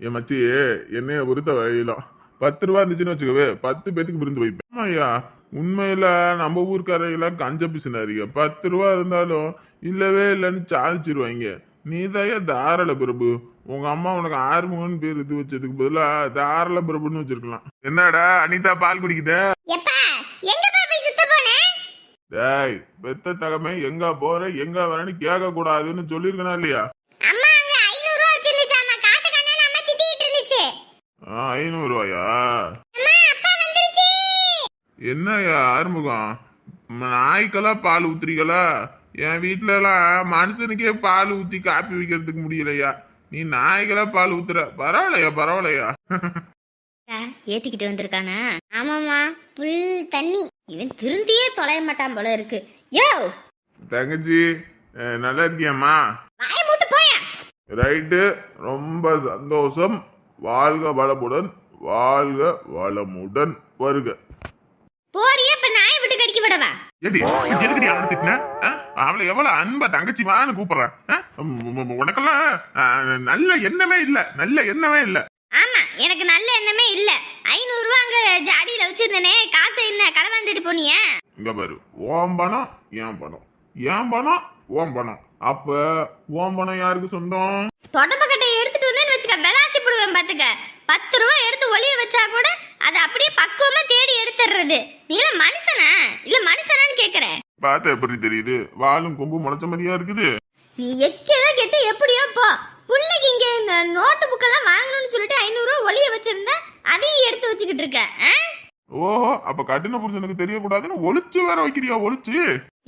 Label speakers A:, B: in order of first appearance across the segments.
A: என் மச்சி என்னைய பொறுத்த வரையிலும் பத்து ரூபா இருந்துச்சுன்னு வச்சுக்கவே பத்து பேத்துக்கு விருந்து வைப்பேன் ஆமாய்யா உண்மையில நம்ம ஊர்க்காரையில கஞ்ச பிசுனாரிங்க பத்து ரூபா இருந்தாலும் இல்லவே இல்லைன்னு சாதிச்சிருவாங்க நீ தாராள பிரபு. உங்க அம்மா உனக்கு ஆறுமுகன்னு பேர் இது வச்சதுக்கு பதிலா தாராள பிரபுன்னு வச்சிருக்கலாம். என்னடா அனிதா பால் குடிக்குத? டேய் பெத்த தகமை எங்க போற எங்க வரேன்னு கேட்க கூடாதுன்னு சொல்லியிருக்கனா இல்லையா? ஐநூறு ரூபாயா என்னய்யா ஆறுமுகம்? நாய்க்கெல்லாம் பால் ஊத்துறீங்களா? என் வீட்ல எல்லாம் மனுஷனுக்கே பால் ஊத்தி காப்பி வைக்கிறதுக்கு முடியலையா? நீ நாய்க்கெல்லாம் பால் ஊத்துற. பரவாயில்லையா பரவாயில்லையா?
B: ஏத்திக்கிட்டு வந்திருக்கானா?
C: ஆமாமா புல் தண்ணி.
B: இவன் திருந்தியே தொலைய மாட்டான் போல இருக்கு. யோ!
A: தங்கச்சி நல்லா இருக்கியாம்மா?
C: வாய மூட்டு போயா.
A: ரைட்டு ரொம்ப சந்தோஷம். வாழ்க வளமுடன் வாழ்க வளமுடன் வருக.
B: போறியே இப்ப நாயை விட்டு கடிக்க விடவா?
A: ஏடி எதுக்கடி அவனை திட்டின? அவளை எவ்வளவு அன்பா தங்கச்சிமான்னு கூப்பிடுறேன். ஆ? உம், உம், உனக்கெல்லாம் நல்ல எண்ணமே இல்ல நல்ல எண்ணமே இல்ல.
B: ஆமா எனக்கு நல்ல எண்ணமே இல்ல. ஐநூறு ரூபா அங்க ஜாடியில வச்சிருந்தனே காசு என்ன களவாண்டுட்டு போனிய?
A: இங்க பாரு ஓம் பணம் ஏன் பணம். ஏன் பணம் ஓம் பணம் அப்ப ஓம் பணம் யாருக்கு சொந்தம்?
B: தொடப்ப கட்டையை எடுத்துட்டு வந்தேன்னு வச்சுக்க விளாசி போடுவேன் பாத்துக்க. பத்து ரூபா எடுத்து ஒளிய வச்சா கூட அதை அப்படியே பக்குவமா தேடி எடுத்துடுறது நீ இல்ல மனுஷனா? இல்ல மனுஷனான்னு கேக்குறேன்
A: பார்த்த எப்படி தெரியுது? வாலும் கொம்பு முளைச்ச மாதிரியா இருக்குது.
B: நீ எக்கேதோ கெட்டு எப்படியோ போ. புள்ளைக்கு இங்க இந்த நோட்டு புக்கெல்லாம் வாங்கணும்னு சொல்லிட்டு ஐநூறு ரூபா ஒளிய வச்சிருந்தா அதையும் எடுத்து வச்சுக்கிட்டு இருக்க ஆ?
A: ஓஹோ அப்ப கட்டின புருஷனுக்கு தெரியக்கூடாதுன்னு ஒளிச்சு வேற வைக்கிறியா ஒளிச்சு?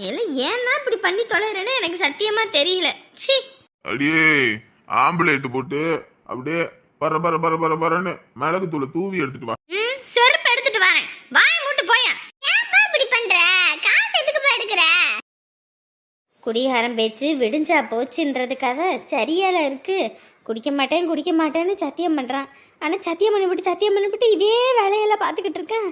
B: இல்ல ஏன்னா இப்படி பண்ணி தொலைறேன்னு எனக்கு சத்தியமா தெரியல. சி
A: அடியே ஆம்புலேட்டு போட்டு அப்படியே பர பர பர பர பரன்னு மிளகு தூளை தூவி எடுத்துட்டு வா.
B: ம் செருப்பு எடுத்துட்டு வரேன். வாய மூட்டு போயா.
C: ஏன்பா இப்படி பண்ற? காசு எதுக்குப்பா எடுக்கிற?
B: குடிகாரம் பேச்சு விடிஞ்சா போச்சுன்றது கதை சரியால இருக்கு. குடிக்க மாட்டேன் குடிக்க மாட்டேன்னு சத்தியம் பண்ணுறான் ஆனால் சத்தியம் பண்ணிவிட்டு சத்தியம் பண்ணிவிட்டு இதே வேலையெல்லாம் பார்த்துக்கிட்டு இருக்கேன்.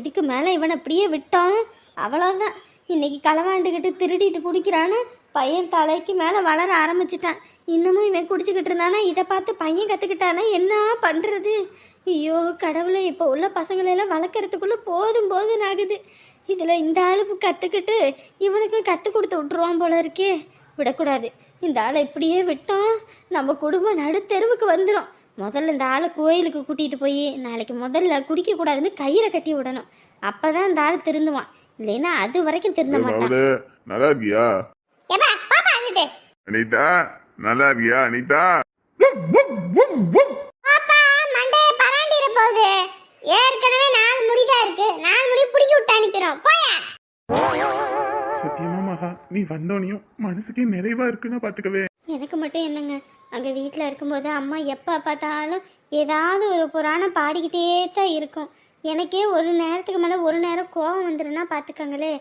B: இதுக்கு மேலே இவனை அப்படியே விட்டோம். அவ்வளோதான் இன்னைக்கு களவாண்டுக்கிட்டு திருடிட்டு குடிக்கிறான்னு பையன் தலைக்கு மேலே வளர ஆரம்பிச்சிட்டான். இன்னமும் இவன் குடிச்சுக்கிட்டு இருந்தானா? இதை பார்த்து பையன் கற்றுக்கிட்டானா என்ன பண்ணுறது ஐயோ கடவுளை இப்போ உள்ள பசங்களெல்லாம் வளர்க்குறதுக்குள்ளே போதும் போதும் ஆகுது. இதில் இந்த ஆளுக்கு கற்றுக்கிட்டு இவனுக்கும் கற்றுக் கொடுத்து விட்ருவான் போல இருக்கே. விடக்கூடாது. இந்த ஆளை இப்படியே விட்டோம் நம்ம குடும்பம் நடுத்தெருவுக்கு வந்துடும் முதல்ல இந்த ஆளை கோயிலுக்கு கூட்டிகிட்டு போய் நாளைக்கு முதல்ல குடிக்கக்கூடாதுன்னு கயிறை கட்டி விடணும். அப்போ தான் இந்த ஆள் திருந்துவான். இல்லைன்னா அது வரைக்கும் திருந்த மாட்டான்.
A: அவளே நல்லா இருக்கியா?
C: ஏப்பா பாப்பா அங்கிட்டு.
A: அனிதா நல்லா இருக்கியா அனிதா?
C: பாப்பா மண்டைய பராண்டிர போகுது. ஏற்கனவே நாலு முடிதான் இருக்கு. நாலு முடி பிடிக்கி விட்டு அனுப்பிடும் போயா.
A: சத்தியமா மகா நீ வந்தோனையும் மனசுக்கே நிறைவா இருக்குன்னு பாத்துக்கவே
B: எனக்கு மட்டும் என்னங்க? அங்கே வீட்டில் இருக்கும்போது அம்மா எப்போ பார்த்தாலும் ஏதாவது ஒரு புராணம் பாடிக்கிட்டே தான் இருக்கும். எனக்கே ஒரு நேரத்துக்கு மேலே ஒரு நேரம் கோவம் வந்துருன்னா பார்த்துக்கங்களே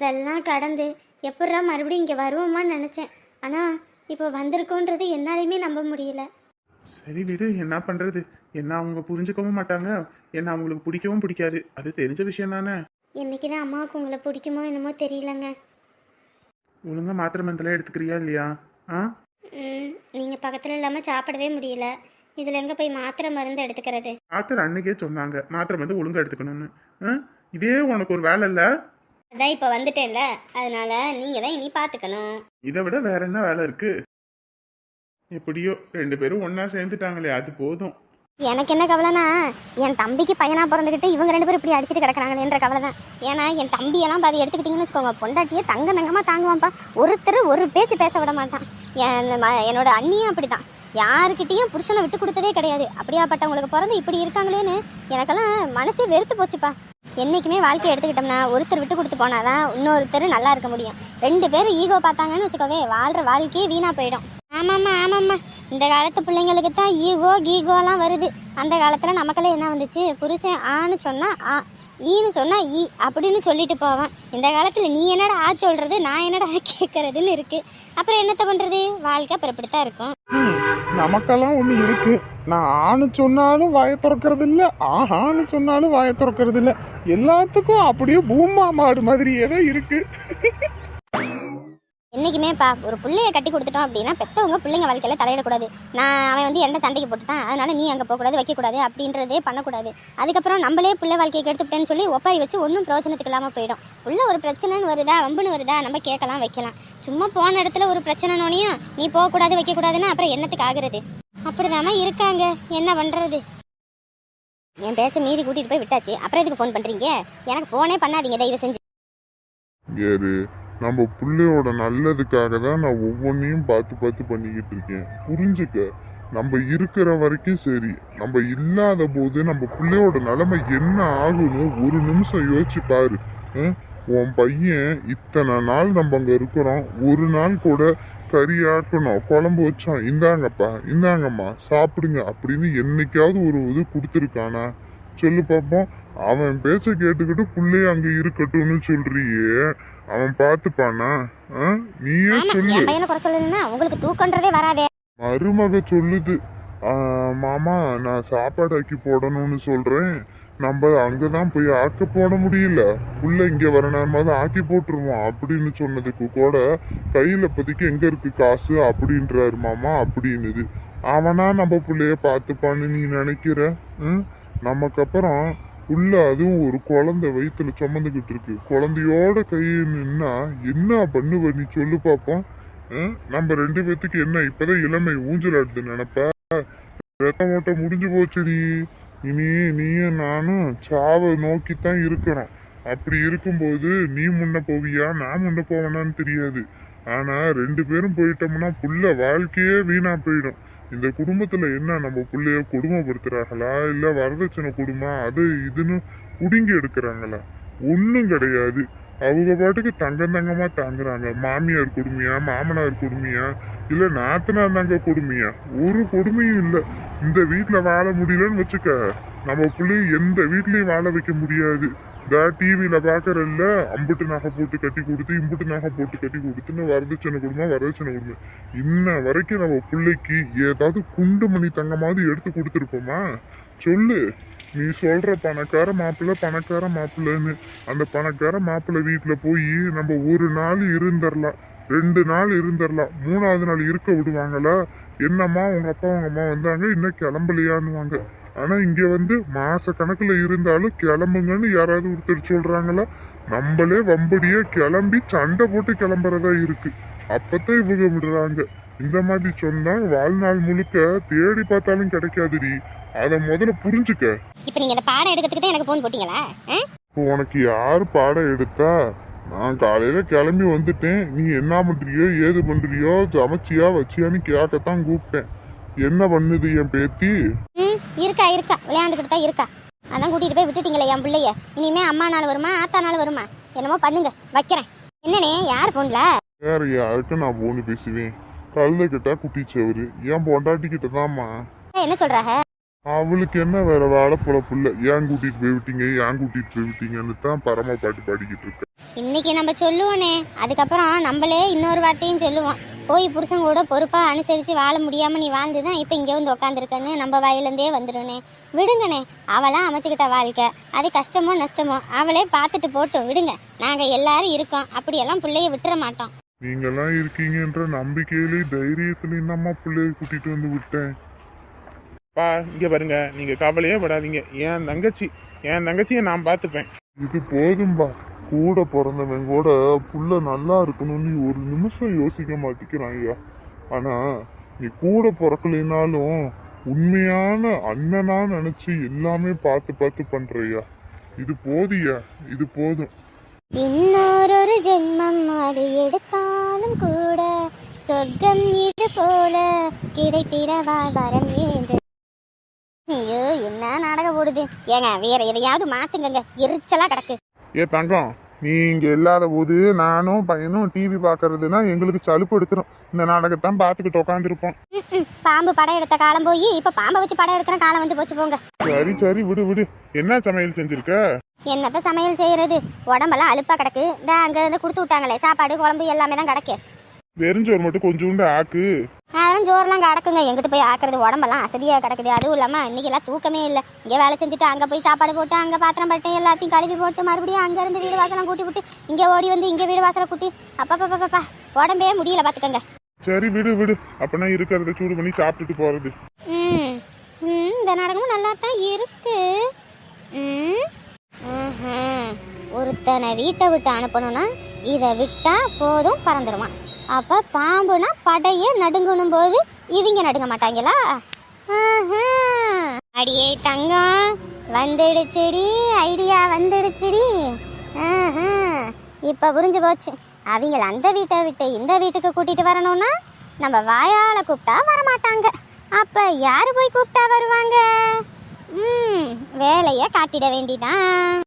B: இதெல்லாம் கடந்து எப்பட்றா மறுபடியும் இங்கே வருவோமான்னு நினச்சேன். ஆனால் இப்போ வந்திருக்கோன்றது என்னாலையுமே நம்ப முடியல.
D: சரி விடு என்ன பண்றது? என்ன அவங்க புரிஞ்சுக்கவும் மாட்டாங்க. என்ன அவங்களுக்கு பிடிக்கவும் பிடிக்காது. அது தெரிஞ்ச விஷயம் தானே?
B: என்னைக்கு தான் அம்மாவுக்கு உங்களை பிடிக்குமோ என்னமோ தெரியலங்க.
D: ஒழுங்கா மாத்திரை மருந்தெல்லாம் எடுத்துக்கிறியா இல்லையா? ஆ?
B: நீங்கள் பக்கத்தில் இல்லாமல் சாப்பிடவே முடியல. இதில் எங்கே போய் மாத்திரை மருந்து எடுத்துக்கிறது?
D: டாக்டர் அன்னைக்கே சொன்னாங்க மாத்திரை மருந்து ஒழுங்கா எடுத்துக்கணும்னு. ஆ? இதே உனக்கு ஒரு வேலை இல்லை?
B: அதான் இப்போ வந்துட்டேன்ல அதனால நீங்கள் தான் இனி பார்த்துக்கணும்
D: இதை விட வேற என்ன வேலை இருக்கு? எப்படியோ ரெண்டு பேரும் ஒண்ணா சேர்ந்துட்டாங்களே அது போதும்.
B: எனக்கு என்ன கவலைனா என் தம்பிக்கு பையனாக பிறந்துக்கிட்டு இவங்க ரெண்டு பேரும் இப்படி அடிச்சிட்டு கிடக்குறாங்கன்ற கவலை தான் ஏன்னா என் தம்பியெல்லாம் பாதி எடுத்துக்கிட்டிங்கன்னு வச்சுக்கோங்க. பொண்டாட்டியே தங்க தங்கமாக தாங்குவான்ப்பா ஒருத்தர் ஒரு பேச்சு பேச விட மாட்டான். என் ம- என்னோட அண்ணியும் அப்படி தான் யாருக்கிட்டேயும் புருஷனை விட்டு கொடுத்ததே கிடையாது. அப்படியாப்பட்டவங்களுக்கு பிறந்து இப்படி இருக்காங்களேன்னு எனக்கெல்லாம் மனசே வெறுத்து போச்சுப்பா. என்றைக்குமே வாழ்க்கையை எடுத்துக்கிட்டோம்னா ஒருத்தர் விட்டு கொடுத்து போனாதான் இன்னொருத்தர் நல்லா இருக்க முடியும். ரெண்டு பேரும் ஈகோ பார்த்தாங்கன்னு வச்சுக்கோவே வாழ்கிற வாழ்க்கையே வீணாக போயிடும். ஆமாம்மா ஆமாம்மா. இந்த காலத்து பிள்ளைங்களுக்கு தான் ஈகோ கீகோலாம் வருது. அந்த காலத்தில் நமக்கெல்லாம் என்ன வந்துச்சு? புருஷன் ஆன்னு சொன்னால் ஆ ஈன்னு சொன்னால் ஈ அப்படின்னு சொல்லிட்டு போவான். இந்த காலத்தில் நீ என்னடா ஆ சொல்கிறது நான் என்னடா கேட்கறதுன்னு இருக்குது அப்புறம் என்னத்த பண்ணுறது வாழ்க்கை அப்புறம் இப்படி தான் இருக்கும்
D: நமக்கெல்லாம் ஒன்று இருக்குது நான் ஆணு சொன்னாலும் வாயை திறக்கிறது இல்லை ஆஹான்னு சொன்னாலும் வாயை திறக்கிறது இல்லை. எல்லாத்துக்கும் அப்படியே பூமா மாடு மாதிரியே தான் இருக்குது
B: என்றைக்குமேப்பா ஒரு பிள்ளைய கட்டி கொடுத்துட்டோம் அப்படின்னா பெற்றவங்க பிள்ளைங்க வாழ்க்கையில் தலையிடக்கூடாது. நான் அவன் வந்து என்ன சண்டைக்கு போட்டுட்டான். அதனால நீ அங்கே போகக்கூடாது வைக்கக்கூடாது அப்படின்றதே பண்ணக்கூடாது. அதுக்கப்புறம் நம்மளே பிள்ளை வாழ்க்கையை கெடுத்துட்டேன்னு சொல்லி ஒப்பாரி வச்சு ஒன்றும் பிரயோஜனத்துக்கு இல்லாமல் போயிடும். உள்ள ஒரு பிரச்சனைன்னு வருதா வம்புன்னு வருதா நம்ம கேட்கலாம் வைக்கலாம். சும்மா போன இடத்துல ஒரு பிரச்சனைனோனையும் நீ போகக்கூடாது வைக்கக்கூடாதுன்னா அப்புறம் என்னத்துக்கு ஆகுறது? அப்படிதாம்மா இருக்காங்க. என்ன பண்ணுறது என் பேச்சை மீறி கூட்டிகிட்டு போய் விட்டாச்சு. அப்புறம் எதுக்கு ஃபோன் பண்ணுறீங்க எனக்கு ஃபோனே பண்ணாதீங்க தயவு செஞ்சு.
E: நம்ம பிள்ளையோட நல்லதுக்காக தான் நான் ஒவ்வொன்றையும் பார்த்து பார்த்து பண்ணிக்கிட்டு இருக்கேன். புரிஞ்சுக்க? நம்ம இருக்கிற வரைக்கும் சரி. நம்ம இல்லாத போது நம்ம பிள்ளையோட நிலைமை என்ன ஆகும்னு ஒரு நிமிஷம் யோசிச்சு பாரு. உன் பையன் இத்தனை நாள் நம்ம அங்கே இருக்கிறோம். ஒரு நாள் கூட கறி ஆக்கணும் குழம்பு வச்சோம். இந்தாங்கப்பா இந்தாங்கம்மா சாப்பிடுங்க அப்படின்னு என்னைக்காவது ஒரு இது கொடுத்துருக்கானா? சொல்லு பாப்போம் அவன் பேச்ச கேட்டுக்கிட்டு புள்ளைய அங்க இருக்கட்டும்னு சொல்றியே. அவன் பார்த்துப்பானா? நீயே சொல்லு.
B: பையனை குறை சொல்லணும்னா உங்களுக்கு தூக்கன்றதே வராதே.
E: மருமக சொல்லுது. "ஆ, மாமா நான் சாப்பாடு ஆக்கி போடணும்னு சொல்றேன். நம்ம அங்கதான் போய் ஆக்க போட முடியல. புள்ள இங்க வர நேரமாவது ஆக்கி போட்டுருவோம் அப்படின்னு சொன்னதுக்கு கூட கையில இப்போதைக்கு எங்க இருக்கு காசு அப்படின்றாரு மாமா அப்படின்னுது அவனா நம்ம புள்ளைய பார்த்துப்பான்னு நீ நினைக்கிற? ம்? நமக்கு அப்புறம் புள்ள அதுவும் ஒரு குழந்தை வயித்துல சுமந்துக்கிட்டு இருக்கு. குழந்தையோட கையை நின்னா என்ன பண்ணுவ நீ சொல்லு பார்ப்போம் நம்ம ரெண்டு பேத்துக்கு என்ன இப்பதான் இளமை ஊஞ்சலாடுது நினப்ப நினைப்ப? ரத்த ஓட்ட முடிஞ்சு போச்சுடி. இனி நீயும் நானும் சாவை நோக்கித்தான் இருக்கிறோம் அப்படி இருக்கும்போது நீ முன்ன போவியா? நான் முன்ன போவேனான்னு தெரியாது. ஆனா ரெண்டு பேரும் போயிட்டோம்னா புள்ள வாழ்க்கையே வீணா போயிடும். இந்த குடும்பத்துல என்ன நம்ம பிள்ளைய கொடுமைப்படுத்துறாங்களா? இல்ல வரதட்சணை கொடுமை? அது இதுன்னு புடுங்கி எடுக்கிறாங்களா? ஒன்றும் கிடையாது. அவங்க பாட்டுக்கு தங்கம் தங்கமாக தாங்குறாங்க. மாமியார் கொடுமையா? மாமனார் கொடுமையா? இல்லை நாத்தனார் தாங்க கொடுமையா? ஒரு கொடுமையும் இல்லை. இந்த வீட்டில் வாழ முடியலன்னு வச்சுக்க. நம்ம பிள்ளைய எந்த வீட்லேயும் வாழ வைக்க முடியாது. இந்த டிவியில பாக்குறல்ல. அம்புட்டு நகை போட்டு கட்டி கொடுத்து இம்புட்டு நகை போட்டு கட்டி கொடுத்துன்னு வரதட்சணை கொடுமா வரதட்சணை கொடுமை. இன்ன வரைக்கும் நம்ம பிள்ளைக்கு ஏதாவது குண்டு மணி தங்கமாவது எடுத்து கொடுத்துருப்போமா? சொல்லு. நீ சொல்ற பணக்கார மாப்பிள்ளை பணக்கார மாப்பிள்ளைன்னு. அந்த பணக்கார மாப்பிள்ளை வீட்டில் போய் நம்ம ஒரு நாள் இருந்துடலாம் ரெண்டு நாள் இருந்துடலாம் மூணாவது நாள் இருக்க விடுவாங்களா? என்னம்மா உங்க அப்பா உங்க அம்மா வந்தாங்க இன்னும் கிளம்பலையான்னுவாங்க. ஆனா இங்க வந்து மாச கணக்குல இருந்தாலும் கிளம்புங்கன்னு யாராவது ஒருத்தர் சொல்றாங்களா? நம்மளே வம்படியே கிளம்பி சண்டை போட்டு கிளம்புறதா இருக்கு. அப்பதான் இவங்க விடுறாங்க. இந்த மாதிரி சொன்னா வாழ்நாள் முழுக்க தேடி பார்த்தாலும் கிடைக்காதுடி. அதை முதல்ல புரிஞ்சுக்க.
B: இப்போ நீங்கள் இந்த பாடம் எடுக்கிறதுக்கு தான் எனக்கு ஃபோன் போட்டீங்களா?
E: இப்போ உனக்கு யார் பாடம் எடுத்தா? நான் காலையில கிளம்பி வந்துட்டேன். நீ என்ன பண்றியோ ஏது பண்றியோ சமைச்சியா வச்சியான்னு கேட்கத்தான் கூப்பிட்டேன். என்ன பண்ணுது என் பேத்தி?
B: இருக்கா இருக்கா. விளையாண்டுக்கிட்டு தான் இருக்கா. அதான் கூட்டிகிட்டு போய் விட்டுட்டீங்களே என் பிள்ளைய. இனிமே அம்மா நாள் வருமா ஆத்தா நாள் வருமா? என்னமோ பண்ணுங்க. வைக்கிறேன். என்னண்ணே யார் ஃபோனில்
E: வேற யாருக்கு நான் போன்னு பேசுவேன்? கழுத கிட்ட குட்டிச்சவரு என் பொண்டாட்டி கிட்ட தான்மா
B: என்ன சொல்கிறாங்க
E: அவளுக்கு என்ன வேற வேலை பொழப்புல ஏன் கூட்டிட்டு போய் விட்டீங்க ஏன் கூட்டிட்டு போய் விட்டீங்கன்னு தான் பரம பாட்டு பாடிக்கிட்டு இருக்க
B: இன்னைக்கு நம்ம சொல்லுவோனே. அதுக்கப்புறம் நம்மளே இன்னொரு வார்த்தையும் சொல்லுவோம். போய் புருஷன் கூட பொறுப்பாக அனுசரித்து வாழ முடியாமல் நீ வாழ்ந்து தான் இப்போ இங்கே வந்து உக்காந்துருக்கன்னு நம்ம வாயிலேருந்தே வந்துடுனே விடுங்கண்ணே. அவளாம் அமைச்சுக்கிட்ட வாழ்க்கை. அது கஷ்டமோ நஷ்டமோ அவளே பார்த்துட்டு போட்டும் விடுங்க. நாங்கள் எல்லாரும் இருக்கோம். அப்படியெல்லாம் பிள்ளைய விட்டுற மாட்டோம்.
E: நீங்கெல்லாம் இருக்கீங்கன்ற நம்பிக்கையிலேயும் தைரியத்திலையும் தான்மா பிள்ளைய கூட்டிட்டு வந்து விட்டேன்.
D: பா இங்க பாருங்க. நீங்க கவலையே படாதீங்க. என் தங்கச்சி என் தங்கச்சியை நான் பார்த்துப்பேன்.
E: இது போதும்பா. கூட பிறந்தவன் கூட புள்ள நல்லா இருக்கணும்னு நீ ஒரு நிமிஷம் யோசிக்க மாட்டேங்கிறான் ஐயா. ஆனா நீ கூட பிறக்கலைனாலும் உண்மையான அண்ணனா நினைச்சு எல்லாமே பார்த்து பார்த்து பண்றியா இது போதியா இது போதும்.
B: இன்னொரு ஜென்மம் அது எடுத்தாலும் கூட சொர்க்கம் இது போல கிடைத்திடவா வரம் ஐயோ என்ன நாடகம் ஓடுது ஏங்க வேற எதையாவது மாத்துங்கங்க. எரிச்சலா கிடக்கு.
D: ஏ தங்கம் நீ இங்க இல்லாத போது நானும் பையனும் டிவி பார்க்கறதுனா எங்களுக்கு சலுப்பு எடுத்துரும். இந்த நாடகத்தான் பார்த்துக்கிட்டு உட்காந்துருப்போம்.
B: பாம்பு படம் எடுத்த காலம் போய் இப்ப பாம்பை வச்சு படம் எடுக்கிற காலம் வந்து போச்சு போங்க.
D: சரி சரி விடு விடு. என்ன சமையல் செஞ்சிருக்க?
B: என்னத்த சமையல் செய்யறது? உடம்பெல்லாம் அலுப்பா கிடக்கு. இந்த அங்க இருந்து கொடுத்து விட்டாங்களே. சாப்பாடு குழம்பு எல்லாமே தான் கிடக்கு.
D: வெறிஞ்சோர் மட்டும் கொஞ்சோண்டு ஆக்கு.
B: இன்னும் ஜோரெல்லாம் கிடக்குங்க. எங்கிட்ட போய் ஆக்குறது உடம்பெல்லாம் அசதியாக கிடக்குது. அதுவும் இல்லாமல் இன்றைக்கெல்லாம் தூக்கமே இல்லை. இங்கே வேலை செஞ்சுட்டு அங்கே போய் சாப்பாடு போட்டு அங்கே பாத்திரம் பட்டு எல்லாத்தையும் கழுவி போட்டு மறுபடியும் அங்கேருந்து வீடு வாசலாம் கூட்டி விட்டு இங்கே ஓடி வந்து இங்கே வீடு வாசலை கூட்டி அப்பப்பப்பப்பா உடம்பே முடியல பார்த்துக்கோங்க
D: சரி விடு விடு. அப்பனா இருக்கிறத சூடு பண்ணி சாப்பிட்டுட்டு போறது.
B: ம் இந்த நாடகமும் நல்லா தான் இருக்கு. ம். ஒருத்தனை வீட்டை விட்டு அனுப்பணும்னா இதை விட்டா போதும் பறந்துடுவான் அப்போ பாம்புனா படையே நடுங்கணும் போது இவங்க நடுங்க மாட்டாங்களா? அடியே தங்கம் வந்துடுச்சுடி. ஐடியா வந்துடுச்சுடி. இப்போ புரிஞ்சு போச்சு. அவங்கள அந்த வீட்டை விட்டு இந்த வீட்டுக்கு கூட்டிகிட்டு வரணும்னா நம்ம வாயால் கூப்பிட்டா வரமாட்டாங்க. அப்போ யார் போய் கூப்பிட்டா வருவாங்க? ம் வேலையை காட்டிட வேண்டிதான்.